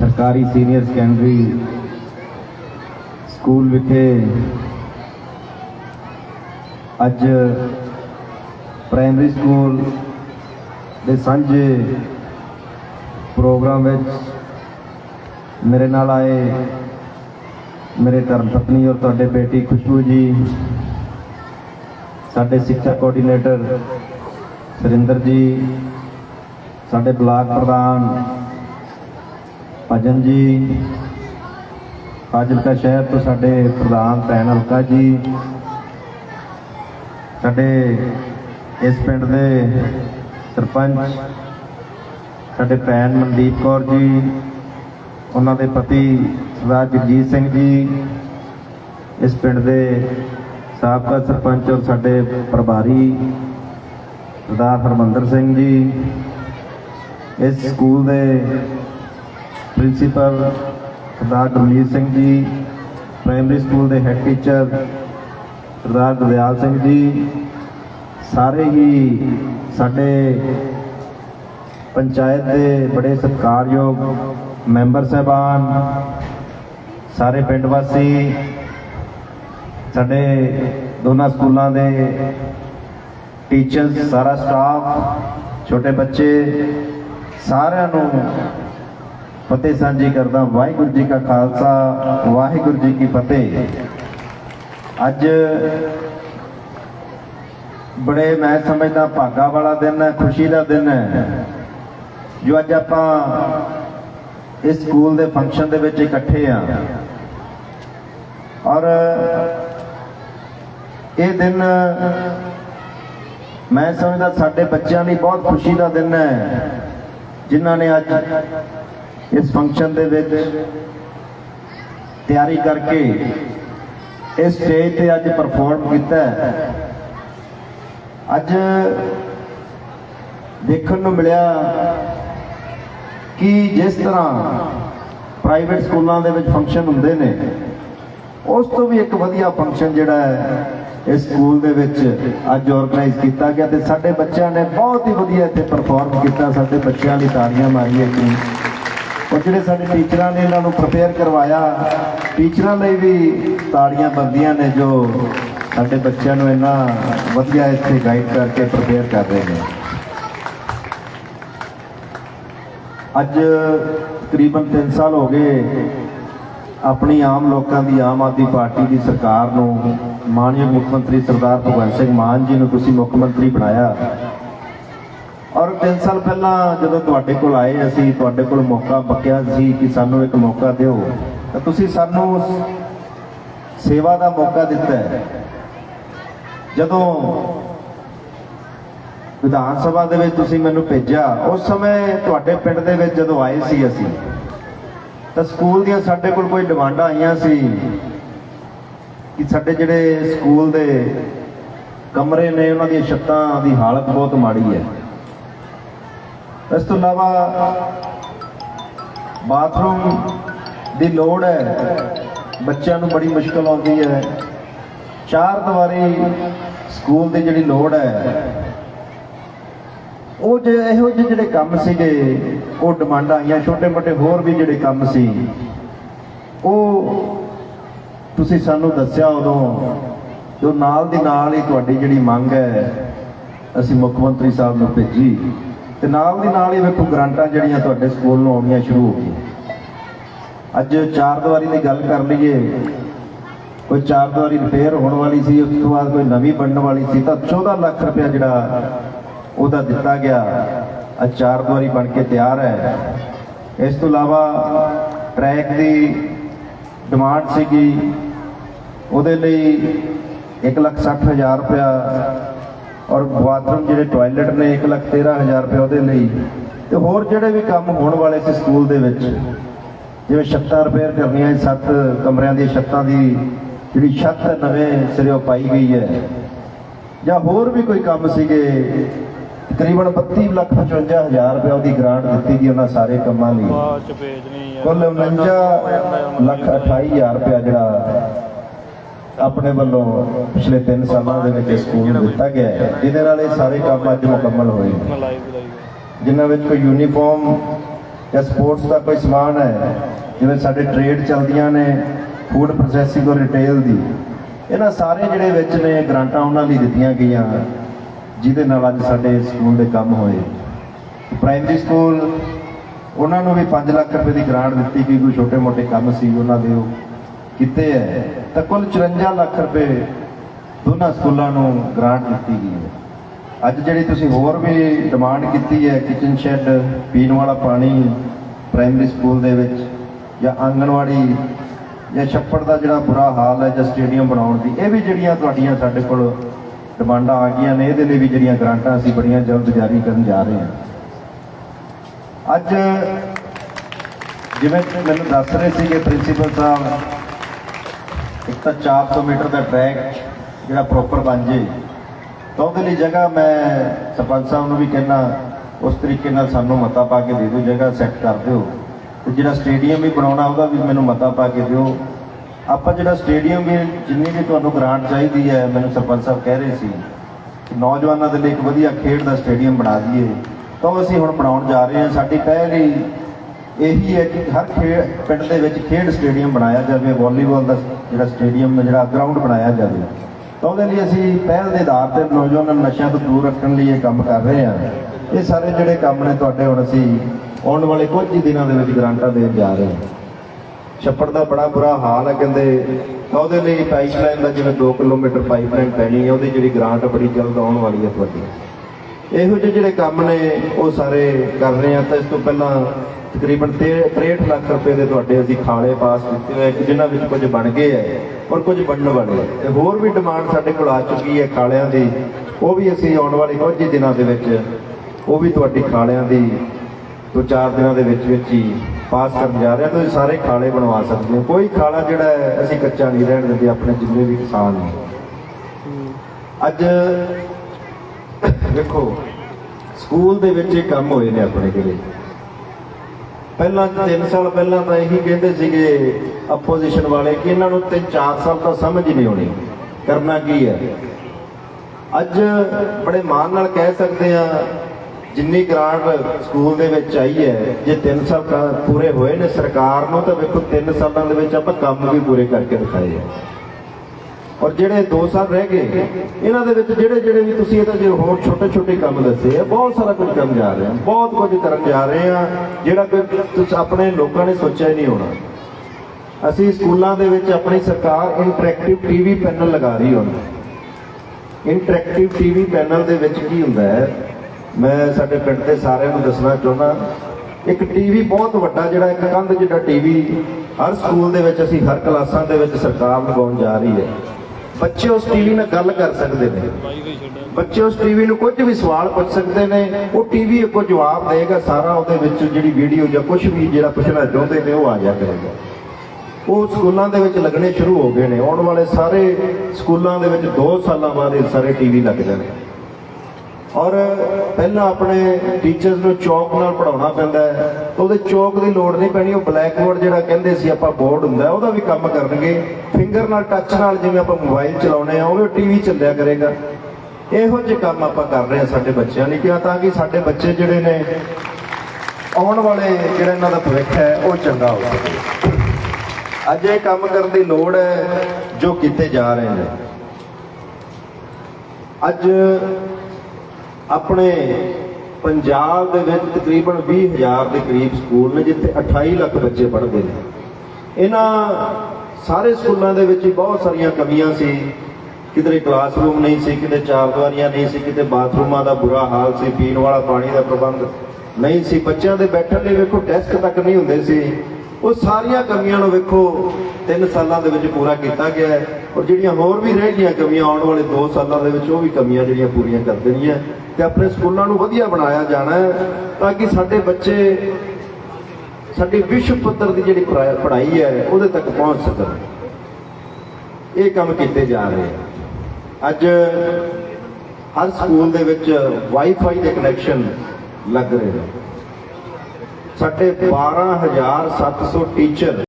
ਸਰਕਾਰੀ senior secondary school ਵਿਖੇ ਅੱਜ ਪ੍ਰਾਇਮਰੀ ਸਕੂਲ ਦੇ ਸਾਂਝੇ ਪ੍ਰੋਗਰਾਮ ਵਿੱਚ ਮੇਰੇ ਨਾਲ ਆਏ ਮੇਰੇ ਧਰਮ ਪਤਨੀ ਔਰ ਤੁਹਾਡੇ ਬੇਟੀ ਖੁਸ਼ਬੂ ਜੀ, ਸਾਡੇ ਸਿੱਖਿਆ ਕੋਆਰਡੀਨੇਟਰ ਸੁਰਿੰਦਰ ਜੀ, ਸਾਡੇ ਬਲਾਕ ਪ੍ਰਧਾਨ ਭਜਨ ਜੀ, ਫਾਜ਼ਿਲਕਾ ਸ਼ਹਿਰ ਤੋਂ ਸਾਡੇ ਪ੍ਰਧਾਨ ਭੈਣ ਅਲਕਾ ਜੀ, ਸਾਡੇ ਇਸ ਪਿੰਡ ਦੇ ਸਰਪੰਚ, ਸਾਡੇ ਭੈਣ ਮਨਦੀਪ ਕੌਰ ਜੀ, ਉਹਨਾਂ ਦੇ ਪਤੀ ਸਰਦਾਰ ਜਗਜੀਤ ਸਿੰਘ ਜੀ, ਇਸ ਪਿੰਡ ਦੇ ਸਾਬਕਾ ਸਰਪੰਚ ਔਰ ਸਾਡੇ ਪ੍ਰਭਾਰੀ ਸਰਦਾਰ ਹਰਮੰਦਰ ਸਿੰਘ ਜੀ, ਇਸ ਸਕੂਲ ਦੇ ਪ੍ਰਿੰਸੀਪਲ ਸਰਦਾਰ ਗੁਰਮੀਤ ਸਿੰਘ ਜੀ, ਪ੍ਰਾਇਮਰੀ ਸਕੂਲ ਦੇ ਹੈੱਡ ਟੀਚਰ ਸਰਦਾਰ ਗੁਰਦਿਆਲ ਸਿੰਘ ਜੀ, ਸਾਰੇ ਹੀ ਸਾਡੇ ਪੰਚਾਇਤ ਦੇ ਬੜੇ ਸਤਿਕਾਰਯੋਗ ਮੈਂਬਰ ਸਹਿਬਾਨ, ਸਾਰੇ ਪਿੰਡ ਵਾਸੀ, ਸਾਡੇ ਦੋਨਾਂ ਸਕੂਲਾਂ ਦੇ ਟੀਚਰਸ ਸਾਰਾ ਸਟਾਫ ਛੋਟੇ ਬੱਚੇ, ਸਾਰਿਆਂ ਨੂੰ ਫਤਿਹ ਸਾਂਝੀ ਕਰਦਾ ਵਾਹਿਗੁਰੂ ਜੀ ਕਾ ਖਾਲਸਾ, ਵਾਹਿਗੁਰੂ ਜੀ ਕੀ ਫਤਿਹ। ਅੱਜ ਬੜੇ ਮੈਂ ਸਮਝਦਾ ਭਾਗਾ ਵਾਲਾ ਦਿਨ ਹੈ, ਖੁਸ਼ੀ ਦਾ ਦਿਨ ਹੈ। ਜੋ ਅੱਜ ਆਪਾਂ ਇਸ ਸਕੂਲ ਦੇ ਫੰਕਸ਼ਨ ਦੇ ਵਿੱਚ ਇਕੱਠੇ ਆ। ਔਰ ਇਹ ਦਿਨ ਮੈਂ ਸਮਝਦਾ ਸਾਡੇ ਬੱਚਿਆਂ ਲਈ ਬਹੁਤ ਖੁਸ਼ੀ ਦਾ ਦਿਨ ਹੈ, ਜਿਨ੍ਹਾਂ ਨੇ ਅੱਜ ਇਸ ਫੰਕਸ਼ਨ ਦੇ ਵਿੱਚ ਤਿਆਰੀ ਕਰਕੇ ਇਸ ਸਟੇਜ ਤੇ ਅੱਜ ਪਰਫਾਰਮ ਕੀਤਾ ਅੱਜ ਦੇਖਣ ਨੂੰ ਮਿਲਿਆ ਕਿ ਜਿਸ ਤਰ੍ਹਾਂ ਪ੍ਰਾਈਵੇਟ ਸਕੂਲਾਂ ਦੇ ਵਿੱਚ ਫੰਕਸ਼ਨ ਹੁੰਦੇ ਨੇ, ਉਸ ਤੋਂ ਵੀ ਇੱਕ ਵਧੀਆ ਫੰਕਸ਼ਨ ਜਿਹੜਾ ਹੈ, ਇਸ ਸਕੂਲ ਦੇ ਵਿੱਚ ਅੱਜ ਆਰਗੇਨਾਈਜ਼ ਕੀਤਾ ਗਿਆ ਤੇ ਸਾਡੇ ਬੱਚਿਆਂ ਨੇ ਬਹੁਤ ਹੀ ਵਧੀਆ ਇੱਥੇ ਪਰਫਾਰਮ ਕੀਤਾ, ਸਾਡੇ ਬੱਚਿਆਂ ਲਈ ਤਾੜੀਆਂ ਮਾਰੀਏ ਜੀ ਔਰ ਜਿਹੜੇ ਸਾਡੇ ਟੀਚਰਾਂ ਨੇ ਇਹਨਾਂ ਨੂੰ ਪ੍ਰਪੇਅਰ ਕਰਵਾਇਆ, ਟੀਚਰਾਂ ਲਈ ਵੀ ਤਾੜੀਆਂ ਬੰਦੀਆਂ ਨੇ ਜੋ ਸਾਡੇ ਬੱਚਿਆਂ ਨੂੰ ਇੰਨਾ ਵਧੀਆ ਇੱਥੇ ਗਾਈਡ ਕਰਕੇ ਪ੍ਰਪੇਅਰ ਕਰ ਰਹੇ ਨੇ। ਅੱਜ ਤਕਰੀਬਨ 3 ਸਾਲ ਹੋ ਗਏ ਆਪਣੀ ਆਮ ਲੋਕਾਂ ਦੀ, ਆਮ ਆਦਮੀ ਪਾਰਟੀ ਦੀ ਸਰਕਾਰ ਨੂੰ ਮਾਨਯੋਗ ਮੁੱਖ ਮੰਤਰੀ ਸਰਦਾਰ ਭਗਵੰਤ ਸਿੰਘ ਮਾਨ ਜੀ ਨੂੰ ਤੁਸੀਂ ਮੁੱਖ ਮੰਤਰੀ ਬਣਾਇਆ। ਔਰ 3 ਸਾਲ ਪਹਿਲਾਂ ਜਦੋਂ ਤੁਹਾਡੇ ਕੋਲ ਆਏ, ਅਸੀਂ ਤੁਹਾਡੇ ਕੋਲ ਮੌਕਾ ਬਕਿਆ ਸੀ ਕਿ ਸਾਨੂੰ ਇੱਕ ਮੌਕਾ ਦਿਓ। ਤਾਂ ਤੁਸੀਂ ਸਾਨੂੰ ਸੇਵਾ ਦਾ ਮੌਕਾ ਦਿੱਤਾ ਜਦੋਂ ਵਿਧਾਨ ਸਭਾ ਦੇ ਵਿੱਚ ਤੁਸੀਂ ਮੈਨੂੰ ਭੇਜਿਆ, ਉਸ ਸਮੇਂ ਤੁਹਾਡੇ ਪਿੰਡ ਦੇ ਵਿੱਚ ਜਦੋਂ ਆਏ ਸੀ ਅਸੀਂ, ਤਾਂ ਸਕੂਲ ਦੀਆਂ ਸਾਡੇ ਕੋਲ ਕੋਈ ਡਿਮਾਂਡਾਂ ਆਈਆਂ ਸੀ ਕਿ ਸਾਡੇ ਜਿਹੜੇ ਸਕੂਲ ਦੇ ਕਮਰੇ ਨੇ, ਉਹਨਾਂ ਦੀਆਂ ਛੱਤਾਂ ਦੀ ਹਾਲਤ ਬਹੁਤ ਮਾੜੀ ਹੈ। ਇਸ ਤੋਂ ਇਲਾਵਾ ਬਾਥਰੂਮ ਦੀ ਲੋੜ ਹੈ। ਬੱਚਿਆਂ ਨੂੰ ਬੜੀ ਮੁਸ਼ਕਲ ਆਉਂਦੀ ਹੈ। ਚਾਰ ਦੀਵਾਰੀ ਸਕੂਲ ਦੀ ਜਿਹੜੀ ਲੋੜ ਹੈ, ਉਹ ਜੇ ਇਹੋ ਜਿਹੇ ਜਿਹੜੇ ਕੰਮ ਸੀਗੇ, ਉਹ ਡਿਮਾਂਡਾਂ ਆਈਆਂ ਛੋਟੇ ਮੋਟੇ ਹੋਰ ਵੀ ਜਿਹੜੇ ਕੰਮ ਸੀ, ਉਹ ਤੁਸੀਂ ਸਾਨੂੰ ਦੱਸਿਆ ਉਦੋਂ ਜੋ ਨਾਲ ਦੀ ਨਾਲ ਹੀ ਤੁਹਾਡੀ ਜਿਹੜੀ ਮੰਗ ਹੈ, ਅਸੀਂ ਮੁੱਖ ਮੰਤਰੀ ਸਾਹਿਬ ਨੂੰ ਭੇਜੀ। ਤੇ ਨਾਲ ਦੀ ਨਾਲ ਹੀ ਵੇਖੋ ਗ੍ਰਾਂਟਾਂ ਜਿਹੜੀਆਂ ਤੁਹਾਡੇ ਸਕੂਲ ਨੂੰ ਆਉਣੀਆਂ ਸ਼ੁਰੂ ਹੋ ਗਈਆਂ। ਅੱਜ ਚਾਰ ਦੀਵਾਰੀ ਦੀ ਗੱਲ ਕਰ ਲਈਏ, ਕੋਈ ਚਾਰ ਦੀਵਾਰੀ ਰਿਪੇਅਰ ਹੋਣ ਵਾਲੀ ਸੀ, ਉਸ ਤੋਂ ਬਾਅਦ ਕੋਈ ਨਵੀਂ ਬਣਨ ਵਾਲੀ ਸੀ, ਤਾਂ 14 ਲੱਖ ਰੁਪਇਆ ਜਿਹੜਾ ਉਹਦਾ ਦਿੱਤਾ ਗਿਆ, ਅੱਜ ਚਾਰ ਦੀਵਾਰੀ ਬਣ ਕੇ ਤਿਆਰ ਹੈ। ਇਸ ਤੋਂ ਇਲਾਵਾ ਟਰੈਕ ਦੀ ਡਿਮਾਂਡ ਸੀਗੀ, ਉਹਦੇ ਲਈ 160000 ਰੁਪਇਆ ਔਰ ਬਾਥਰੂਮ ਜਿਹੜੇ ਟਾਇਲਟ ਨੇ 113000 ਰੁਪਏ ਉਹਦੇ ਲਈ ਤੇ ਹੋਰ ਜਿਹੜੇ ਵੀ ਕੰਮ ਹੋਣ ਵਾਲੇ ਸੀ ਸਕੂਲ ਦੇ ਵਿੱਚ ਜਿਵੇਂ ਛੱਤਾਂ ਰਿਪੇਅਰ ਕਰਨੀਆਂ ਸੱਤ ਕਮਰਿਆਂ ਦੀਆਂ ਛੱਤਾਂ ਦੀ ਜਿਹੜੀ ਛੱਤ ਨਵੇਂ ਸਿਰਿਓਂ ਪਾਈ ਗਈ ਹੈ। ਜਾਂ ਹੋਰ ਵੀ ਕੋਈ ਕੰਮ ਸੀਗੇ ਤਕਰੀਬਨ 32 ਲੱਖ 55 ਹਜ਼ਾਰ ਰੁਪਏ ਉਹਦੀ ਗ੍ਰਾਂਟ ਦਿੱਤੀ ਗਈ ਉਹਨਾਂ ਸਾਰੇ ਕੰਮਾਂ ਲਈ। ਕੁੱਲ 49 ਲੱਖ 28 ਹਜ਼ਾਰ ਰੁਪਏ ਜਿਹੜਾ ਆਪਣੇ ਵੱਲੋਂ ਪਿਛਲੇ 3 ਸਾਲਾਂ ਦੇ ਵਿੱਚ ਸਕੂਲ ਨੂੰ ਦਿੱਤਾ ਗਿਆ ਹੈ। ਜਿਹਦੇ ਨਾਲ ਇਹ ਸਾਰੇ ਕੰਮ ਅੱਜ ਮੁਕੰਮਲ ਹੋਏ ਨੇ। ਜਿਨ੍ਹਾਂ ਵਿੱਚ ਕੋਈ ਯੂਨੀਫਾਰਮ ਜਾਂ ਸਪੋਰਟਸ ਦਾ ਕੋਈ ਸਮਾਨ ਹੈ, ਜਿਵੇਂ ਸਾਡੇ ਟ੍ਰੇਡ ਚੱਲਦੀਆਂ ਨੇ ਫੂਡ ਪ੍ਰੋਸੈਸਿੰਗ ਔਰ ਰਿਟੇਲ ਦੀ, ਇਹਨਾਂ ਸਾਰੇ ਜਿਹੜੇ ਵਿੱਚ ਨੇ, ਗ੍ਰਾਂਟਾਂ ਉਹਨਾਂ ਲਈ ਦਿੱਤੀਆਂ ਗਈਆਂ, ਜਿਹਦੇ ਨਾਲ ਅੱਜ ਸਾਡੇ ਸਕੂਲ ਦੇ ਕੰਮ ਹੋਏ ਪ੍ਰਾਇਮਰੀ ਸਕੂਲ ਉਹਨਾਂ ਨੂੰ ਵੀ 5 ਲੱਖ ਰੁਪਏ ਦੀ ਗ੍ਰਾਂਟ ਦਿੱਤੀ ਗਈ, ਕੋਈ ਛੋਟੇ-ਮੋਟੇ ਕੰਮ ਸੀ, ਉਹਨਾਂ ਦੇ ਉਹ ਕੀਤੇ ਹੈ। ਤਾਂ ਕੁੱਲ 54 ਲੱਖ ਰੁਪਏ ਦੋਨਾਂ ਸਕੂਲਾਂ ਨੂੰ ਗ੍ਰਾਂਟ ਦਿੱਤੀ ਗਈ ਹੈ। ਅੱਜ ਜਿਹੜੀ ਤੁਸੀਂ ਹੋਰ ਵੀ ਡਿਮਾਂਡ ਕੀਤੀ ਹੈ ਕਿਚਨ ਸ਼ੈੱਡ ਪੀਣ ਵਾਲਾ ਪਾਣੀ ਪ੍ਰਾਇਮਰੀ ਸਕੂਲ ਦੇ ਵਿੱਚ, ਜਾਂ ਆਂਗਣਵਾੜੀ, ਜਾਂ ਛੱਪੜ ਦਾ ਜਿਹੜਾ ਬੁਰਾ ਹਾਲ ਹੈ, ਜਾਂ ਸਟੇਡੀਅਮ ਬਣਾਉਣ ਦੀ, ਇਹ ਵੀ ਜਿਹੜੀਆਂ ਤੁਹਾਡੀਆਂ ਸਾਡੇ ਕੋਲ ਡਿਮਾਂਡਾਂ ਆ ਗਈਆਂ ਨੇ, ਇਹਦੇ ਲਈ ਵੀ ਜਿਹੜੀਆਂ ਗ੍ਰਾਂਟਾਂ ਅਸੀਂ ਬੜੀਆਂ ਜਲਦ ਜਾਰੀ ਕਰਨ ਜਾ ਰਹੇ ਹਾਂ। ਅੱਜ ਜਿਵੇਂ ਕਿ ਮੈਨੂੰ ਦੱਸ ਰਹੇ ਸੀਗੇ ਪ੍ਰਿੰਸੀਪਲ ਸਾਹਿਬ ਇੱਕ ਤਾਂ 400 ਮੀਟਰ ਦਾ ਟਰੈਕ ਜਿਹੜਾ ਪ੍ਰੋਪਰ ਬਣ ਜੇ। ਤਾਂ ਉਹਦੇ ਲਈ ਜਗ੍ਹਾ ਮੈਂ ਸਰਪੰਚ ਸਾਹਿਬ ਨੂੰ ਵੀ ਕਹਿਣਾ ਉਸ ਤਰੀਕੇ ਨਾਲ ਸਾਨੂੰ ਮਤਾ ਪਾ ਕੇ ਦੇ ਦਿਓ, ਜਗ੍ਹਾ ਸੈੱਟ ਕਰ ਦਿਓ। ਤੇ ਜਿਹੜਾ ਸਟੇਡੀਅਮ ਵੀ ਬਣਾਉਣਾ, ਉਹਦਾ ਵੀ ਮੈਨੂੰ ਮਤਾ ਪਾ ਕੇ ਦਿਓ। ਆਪਾਂ ਜਿਹੜਾ ਸਟੇਡੀਅਮ ਵੀ, ਜਿੰਨੀ ਵੀ ਤੁਹਾਨੂੰ ਗ੍ਰਾਂਟ ਚਾਹੀਦੀ ਹੈ, ਮੈਨੂੰ ਸਰਪੰਚ ਸਾਹਿਬ ਕਹਿ ਰਹੇ ਸੀ ਨੌਜਵਾਨਾਂ ਦੇ ਲਈ ਇੱਕ ਵਧੀਆ ਖੇਡ ਦਾ ਸਟੇਡੀਅਮ ਬਣਾ ਦਈਏ। ਤਾਂ ਉਹ ਅਸੀਂ ਹੁਣ ਬਣਾਉਣ ਜਾ ਰਹੇ ਹਾਂ। ਸਾਡੀ ਪਹਿਲੀ ਇਹੀ ਹੈ ਕਿ ਹਰ ਖੇਡ ਪਿੰਡ ਦੇ ਵਿੱਚ ਖੇਡ ਸਟੇਡੀਅਮ ਬਣਾਇਆ ਜਾਵੇ ਵਾਲੀਬਾਲ ਦਾ ਜਿਹੜਾ ਸਟੇਡੀਅਮ ਜਿਹੜਾ ਗਰਾਊਂਡ ਬਣਾਇਆ ਜਾਵੇ। ਤਾਂ ਉਹਦੇ ਲਈ ਅਸੀਂ ਪਹਿਲ ਦੇ ਆਧਾਰ ਤੇ ਨੌਜਵਾਨਾਂ ਨੂੰ ਨਸ਼ਿਆਂ ਤੋਂ ਦੂਰ ਰੱਖਣ ਲਈ ਇਹ ਕੰਮ ਕਰ ਰਹੇ ਹਾਂ। ਇਹ ਸਾਰੇ ਜਿਹੜੇ ਕੰਮ ਨੇ ਤੁਹਾਡੇ, ਹੁਣ ਅਸੀਂ ਆਉਣ ਵਾਲੇ ਕੁਝ ਹੀ ਦਿਨਾਂ ਦੇ ਵਿੱਚ ਗ੍ਰਾਂਟਾਂ ਦੇਣ ਜਾ ਰਹੇ ਹਾਂ। ਛੱਪੜ ਦਾ ਬੜਾ ਬੁਰਾ ਹਾਲ ਹੈ, ਕਹਿੰਦੇ ਤਾਂ ਉਹਦੇ ਲਈ ਪਾਈਪਲਾਈਨ ਦਾ ਜਿਵੇਂ 2 ਕਿਲੋਮੀਟਰ ਪਾਈਪਲਾਈਨ ਪੈਣੀ ਹੈ, ਉਹਦੀ ਜਿਹੜੀ ਗ੍ਰਾਂਟ ਬੜੀ ਜਲਦ ਆਉਣ ਵਾਲੀ ਹੈ ਤੁਹਾਡੀ। ਇਹੋ ਜਿਹੇ ਜਿਹੜੇ ਕੰਮ ਨੇ, ਉਹ ਸਾਰੇ ਕਰ ਰਹੇ ਆ ਤਾਂ ਇਸ ਤੋਂ ਪਹਿਲਾਂ ਤਕਰੀਬਨ 63 ਲੱਖ ਰੁਪਏ ਦੇ ਤੁਹਾਡੇ ਅਸੀਂ ਖਾਲੇ ਪਾਸ ਕੀਤੇ ਹੋਏ ਕਿ ਜਿਨ੍ਹਾਂ ਵਿੱਚ ਕੁਝ ਬਣ ਗਏ ਹੈ ਔਰ ਕੁਝ ਬਣਨ ਵਾਲੇ ਹੈ ਤੇ ਹੋਰ ਵੀ ਡਿਮਾਂਡ ਸਾਡੇ ਕੋਲ ਆ ਚੁੱਕੀ ਹੈ ਖਾਲਿਆਂ ਦੀ। ਉਹ ਵੀ ਅਸੀਂ ਆਉਣ ਵਾਲੇ ਕੁਝ ਦਿਨਾਂ ਦੇ ਵਿੱਚ, ਉਹ ਵੀ ਤੁਹਾਡੀ ਖਾਲਿਆਂ ਦੀ ਦੋ ਚਾਰ ਦਿਨਾਂ ਦੇ ਵਿੱਚ ਵਿੱਚ ਹੀ ਪਾਸ ਕਰਨ ਜਾ ਰਹੇ ਹਾਂ ਤੁਸੀਂ ਸਾਰੇ ਖਾਲੇ ਬਣਵਾ ਸਕਦੇ ਹੋ। ਕੋਈ ਖਾਲਾ ਜਿਹੜਾ ਹੈ, ਅਸੀਂ ਕੱਚਾ ਨਹੀਂ ਰਹਿਣ ਦਿੰਦੇ, ਆਪਣੇ ਜਿੰਨੇ ਵੀ ਕਿਸਾਨ ਨੇ। ਅੱਜ ਵੇਖੋ, ਸਕੂਲ ਦੇ ਵਿੱਚ ਇਹ ਕੰਮ ਹੋਏ ਨੇ ਆਪਣੇ ਕੋਲੇ ਪਹਿਲਾਂ 3 ਸਾਲ ਪਹਿਲਾਂ ਤਾਂ ਇਹੀ ਕਹਿੰਦੇ ਸੀਗੇ ਆਪੋਜੀਸ਼ਨ ਵਾਲੇ ਕਿ ਇਹਨਾਂ ਨੂੰ 3-4 ਸਾਲ ਤਾਂ ਸਮਝ ਹੀ ਨਹੀਂ ਆਉਣੀ। ਕਰਨਾ ਕੀ ਹੈ? ਅੱਜ ਬੜੇ ਮਾਣ ਨਾਲ ਕਹਿ ਸਕਦੇ ਆ ਜਿੰਨੀ ਗ੍ਰਾਂਟ ਸਕੂਲ ਦੇ ਵਿੱਚ ਆਈ ਹੈ, ਜੇ 3 ਸਾਲ ਪੂਰੇ ਹੋਏ ਨੇ ਸਰਕਾਰ ਨੂੰ, ਤਾਂ ਵੇਖੋ 3 ਸਾਲਾਂ ਦੇ ਵਿੱਚ ਆਪਾਂ ਕੰਮ ਵੀ ਪੂਰੇ ਕਰਕੇ ਦਿਖਾਏ ਆ। ਔਰ ਜਿਹੜੇ 2 ਸਾਲ ਰਹਿ ਗਏ, ਇਹਨਾਂ ਦੇ ਵਿੱਚ ਜਿਹੜੇ ਜਿਹੜੇ ਵੀ ਤੁਸੀਂ ਇਹਦਾ ਜੇ ਹੋਰ ਛੋਟੇ ਛੋਟੇ ਕੰਮ ਦੱਸੇ ਆ, ਬਹੁਤ ਸਾਰਾ ਕੁਝ ਕਰਨ ਜਾ ਰਹੇ ਆ, ਬਹੁਤ ਕੁਝ ਕਰਨ ਜਾ ਰਹੇ ਆ, ਜਿਹੜਾ ਕਿ ਤੁਸੀਂ ਆਪਣੇ ਲੋਕਾਂ ਨੇ ਸੋਚਿਆ ਹੀ ਨਹੀਂ ਹੋਣਾ। ਅਸੀਂ ਸਕੂਲਾਂ ਦੇ ਵਿੱਚ ਆਪਣੀ ਸਰਕਾਰ ਇੰਟਰੈਕਟਿਵ ਟੀਵੀ ਪੈਨਲ ਲਗਾ ਰਹੀ ਹੁਣ। ਇੰਟਰੈਕਟਿਵ ਟੀਵੀ ਪੈਨਲ ਦੇ ਵਿੱਚ ਕੀ ਹੁੰਦਾ ਹੈ? ਮੈਂ ਸਾਡੇ ਪਿੰਡ ਦੇ ਸਾਰਿਆਂ ਨੂੰ ਦੱਸਣਾ ਚਾਹੁੰਦਾ, ਇੱਕ ਟੀਵੀ ਬਹੁਤ ਵੱਡਾ ਜਿਹੜਾ ਇੱਕ ਕੰਧ ਜਿੱਡਾ ਟੀਵੀ ਹਰ ਸਕੂਲ ਦੇ ਵਿੱਚ ਅਸੀਂ ਹਰ ਕਲਾਸਾਂ ਦੇ ਵਿੱਚ ਸਰਕਾਰ ਲਗਾਉਣ ਜਾ ਰਹੀ ਹੈ। ਬੱਚੇ ਉਸ ਟੀਵੀ ਨਾਲ ਗੱਲ ਕਰ ਸਕਦੇ ਨੇ। ਬੱਚੇ ਉਸ ਟੀਵੀ ਨੂੰ ਕੁਝ ਵੀ ਸਵਾਲ ਪੁੱਛ ਸਕਦੇ ਨੇ, ਉਹ ਟੀਵੀ ਇੱਕੋ ਜਵਾਬ ਦੇਗਾ, ਸਾਰਾ ਉਹਦੇ ਵਿੱਚ ਜਿਹੜੀ ਵੀਡੀਓ ਜਾਂ ਕੁਝ ਵੀ ਜਿਹੜਾ ਪੁੱਛਣਾ ਚਾਹੁੰਦੇ ਨੇ, ਉਹ ਆ ਜਾ ਕਰੇਗਾ ਉਹ ਸਕੂਲਾਂ ਦੇ ਵਿੱਚ ਲੱਗਣੇ ਸ਼ੁਰੂ ਹੋ ਗਏ ਨੇ। ਆਉਣ ਵਾਲੇ ਸਾਰੇ ਸਕੂਲਾਂ ਦੇ ਵਿੱਚ 2 ਸਾਲਾਂ ਬਾਅਦ ਇਹ ਸਾਰੇ ਟੀਵੀ ਲੱਗ ਜਾਣੇ ਔਰ ਪਹਿਲਾਂ ਆਪਣੇ ਟੀਚਰਸ ਨੂੰ ਚੌਕ ਨਾਲ ਪੜਾਉਣਾ ਪੈਂਦਾ ਹੈ। ਉਹਦੇ ਚੌਕ ਦੀ ਲੋੜ ਨਹੀਂ ਪੈਣੀ, ਉਹ ਬਲੈਕ ਬੋਰਡ ਜਿਹੜਾ ਕਹਿੰਦੇ ਸੀ ਆਪਾਂ ਬੋਰਡ ਹੁੰਦਾ ਉਹਦਾ ਵੀ ਕੰਮ ਕਰਨਗੇ। ਫਿੰਗਰ ਨਾਲ ਟੱਚ ਨਾਲ ਜਿਵੇਂ ਆਪਾਂ ਮੋਬਾਈਲ ਚਲਾਉਨੇ ਆ, ਉਹ ਟੀਵੀ ਚੱਲਿਆ ਕਰੇਗਾ। ਇਹੋ ਜਿਹੇ ਕੰਮ ਆਪਾਂ ਕਰ ਰਹੇ ਹਾਂ ਸਾਡੇ ਬੱਚਿਆਂ ਲਈ। ਕਿ ਤਾਂ ਕਿ ਸਾਡੇ ਬੱਚੇ ਜਿਹੜੇ ਨੇ ਆਉਣ ਵਾਲੇ ਜਿਹੜਾ ਇਹਨਾਂ ਦਾ ਭਵਿੱਖ ਹੈ, ਉਹ ਚੰਗਾ ਹੋ ਸਕੇ ਅੱਜ ਇਹ ਕੰਮ ਕਰਨ ਦੀ ਲੋੜ ਹੈ ਜੋ ਕੀਤੇ ਜਾ ਰਹੇ ਨੇ। ਅੱਜ ਆਪਣੇ ਪੰਜਾਬ ਦੇ ਵਿੱਚ ਤਕਰੀਬਨ 20000 ਦੇ ਕਰੀਬ ਸਕੂਲ ਨੇ, ਜਿੱਥੇ 28 ਲੱਖ ਬੱਚੇ ਪੜ੍ਹਦੇ ਨੇ। ਇਹਨਾਂ ਸਾਰੇ ਸਕੂਲਾਂ ਦੇ ਵਿੱਚ ਬਹੁਤ ਸਾਰੀਆਂ ਕਮੀਆਂ ਸੀ। ਕਿਤੇ ਕਲਾਸਰੂਮ ਨਹੀਂ ਸੀ ਕਿਤੇ ਚਾਰ ਦੀਵਾਰੀਆਂ ਨਹੀਂ ਸੀ ਕਿਤੇ ਬਾਥਰੂਮਾਂ ਦਾ ਬੁਰਾ ਹਾਲ ਸੀ, ਪੀਣ ਵਾਲਾ ਪਾਣੀ ਦਾ ਪ੍ਰਬੰਧ ਨਹੀਂ ਸੀ। ਬੱਚਿਆਂ ਦੇ ਬੈਠਣ ਲਈ ਵੇਖੋ, ਡੈਸਕ ਤੱਕ ਨਹੀਂ ਹੁੰਦੇ ਸੀ। ਉਹ ਸਾਰੀਆਂ ਕਮੀਆਂ ਨੂੰ ਵੇਖੋ 3 ਸਾਲਾਂ ਦੇ ਵਿੱਚ ਪੂਰਾ ਕੀਤਾ ਗਿਆ ਹੈ। ਔਰ ਜਿਹੜੀਆਂ ਹੋਰ ਵੀ ਰਹਿ ਗਈਆਂ ਕਮੀਆਂ ਆਉਣ ਵਾਲੇ 2 ਸਾਲਾਂ ਦੇ ਵਿੱਚ, ਉਹ ਵੀ ਕਮੀਆਂ ਜਿਹੜੀਆਂ ਪੂਰੀਆਂ ਕਰ ਦੇਣੀਆਂ ਤੇ ਆਪਣੇ ਸਕੂਲਾਂ ਨੂੰ ਵਧੀਆ ਬਣਾਇਆ ਜਾਣਾ ਹੈ ਤਾਂ ਕਿ ਸਾਡੇ ਬੱਚੇ, ਸਾਡੀ ਵਿਸ਼ਵ ਪੱਧਰ ਦੀ ਜਿਹੜੀ ਪੜ੍ਹਾਈ ਪੜ੍ਹਾਈ ਹੈ, ਉਹਦੇ ਤੱਕ ਪਹੁੰਚ ਸਕਣ। ਇਹ ਕੰਮ ਕੀਤੇ ਜਾ ਰਹੇ ਆ ਅੱਜ ਹਰ ਸਕੂਲ ਦੇ ਵਿੱਚ ਵਾਈਫਾਈ ਦੇ ਕਨੈਕਸ਼ਨ ਲੱਗ ਰਹੇ ਨੇ। ਸਾਡੇ 12700 ਟੀਚਰ